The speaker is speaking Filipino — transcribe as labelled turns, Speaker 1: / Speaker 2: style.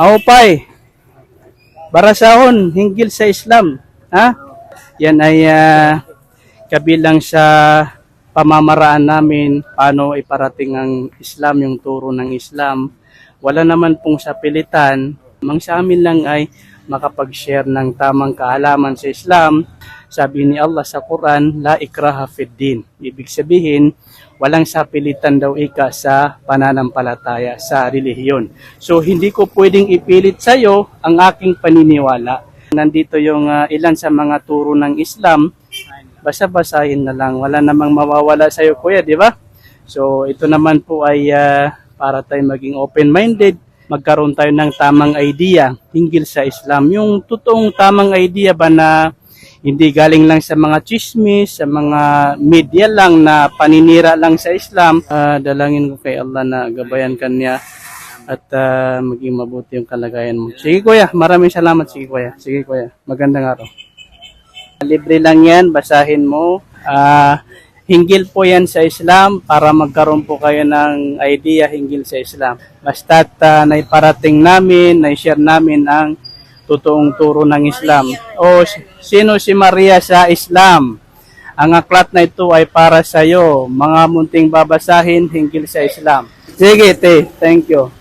Speaker 1: Maupay. Barasahon, hinggil sa Islam. Ha? Yan ay ah, kabilang sa pamamaraan namin paano iparating ang Islam, yung turo ng Islam. Wala naman pong sa pilitan. Mang sa amin lang ay makapag-share ng tamang kaalaman sa Islam. Sabi ni Allah sa Quran, La ikraha fid din. Ibig sabihin, walang sapilitan daw ika sa pananampalataya, sa relihiyon. So, hindi ko pwedeng ipilit sa iyo ang aking paniniwala. Nandito yung ah, ilan sa mga turo ng Islam. Basta-basahin na lang. Wala namang mawawala sa iyo, kuya, di ba? So, ito naman po ay ah, para tayo maging open-minded, magkaroon tayo ng tamang idea hinggil sa Islam. Yung totoong tamang idea ba na hindi galing lang sa mga chismis, sa mga media lang na paninira lang sa Islam. Ah, dalangin ko kay Allah na gabayan kanya at ah, maging mabuti yung kalagayan mo. Sige kuya, maraming salamat. Sige kuya, sige kuya. Magandang araw. Libre lang yan, basahin mo. Ah, hinggil po yan sa Islam para magkaroon po kayo ng idea hinggil sa Islam. Basta't uh, naiparating namin, naishare namin ang totoong turo ng Islam. O si- sino si Maria sa Islam? Ang aklat na ito ay para sa iyo, mga munting babasahin hinggil sa Islam. Sige, te. Thank you.